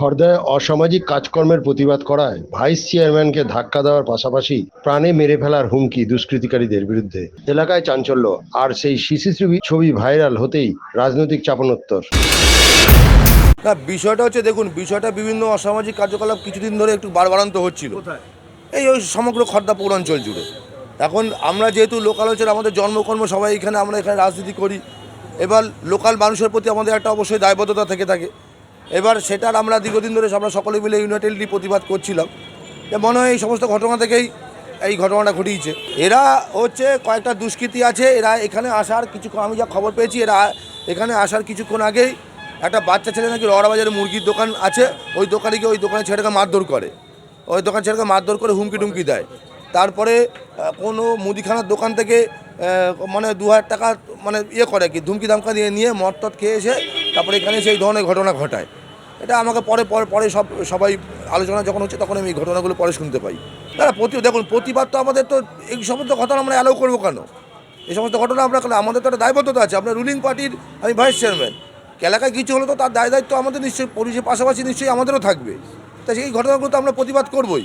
পর্দায় অসামাজিক কাজকর্মের প্রতিবাদ করায় ভাইস চেয়ারম্যানকে ধাক্কা দেওয়ার পাশাপাশি প্রাণে মেরে ফেলার হুমকি দুষ্কৃতিকারীদের বিরুদ্ধে। এলাকায় চাঞ্চল্য আর সেই সিসিটিভি ছবি ভাইরাল হতেই রাজনৈতিক চাপনোত্তর। না বিষয়টা হচ্ছে দেখুন বিষয়টা বিভিন্ন অসামাজিক কার্যকলাপ কিছুদিন ধরে একটু বাড়বাড়ান্ত হচ্ছিল। এই ওই সমগ্র খর্দা পৌরাঞ্চল জুড়ে। এখন আমরা যেহেতু লোকাল হচ্ছে আমাদের জন্মকর্ম সবাই এখানে আমরা এখানে রাজনীতি করি। এবার লোকাল মানুষের প্রতি আমাদের একটা অবশ্যই দায়বদ্ধতা থেকে থাকে। এবার সেটার আমরা দীর্ঘদিন ধরে আমরা সকলে মিলে ইউনাইটেডলি প্রতিবাদ করছিলাম যে মনে হয় এই সমস্ত ঘটনা থেকেই এই ঘটনাটা ঘটিয়েছে। এরা হচ্ছে কয়েকটা দুষ্কৃতী আছে, এরা এখানে আসার কিছুক্ষণ, আমি যা খবর পেয়েছি, এরা এখানে আসার কিছুক্ষণ আগেই একটা বাচ্চা ছেলে নাকি বাজারে মুরগির দোকান আছে, ওই দোকানে গিয়ে ওই দোকানে ছেলেটাকে মারধর করে। ওই দোকান ছেলেকে মারধর করে হুমকি টুমকি দেয়। তারপরে কোনো মুদিখানার দোকান থেকে মানে দু হাজার টাকা মানে ইয়ে করে কি ধুমকি ধামকা দিয়ে নিয়ে মদ টদ খেয়ে এসে তারপরে এখানে সেই ধরনের ঘটনা ঘটায়। এটা আমাকে পরে পরে পরে সব, সবাই আলোচনা যখন হচ্ছে তখন আমি এই ঘটনাগুলো পরে শুনতে পাই। তারা প্রতি, দেখুন, প্রতিবাদ তো আমাদের তো এই সমস্ত ঘটনা আমরা অ্যালাউ করব কেন? এই সমস্ত ঘটনা আমরা আমাদের তো একটা দায়বদ্ধতা আছে। আপনার রুলিং পার্টির আমি ভাইস চেয়ারম্যান এলাকায় কিছু হলে তো তার দায় দায়িত্ব আমাদের নিশ্চয়ই, পুলিশের পাশাপাশি নিশ্চয়ই আমাদেরও থাকবে। তাই সেই ঘটনাগুলো তো আমরা প্রতিবাদ করবই।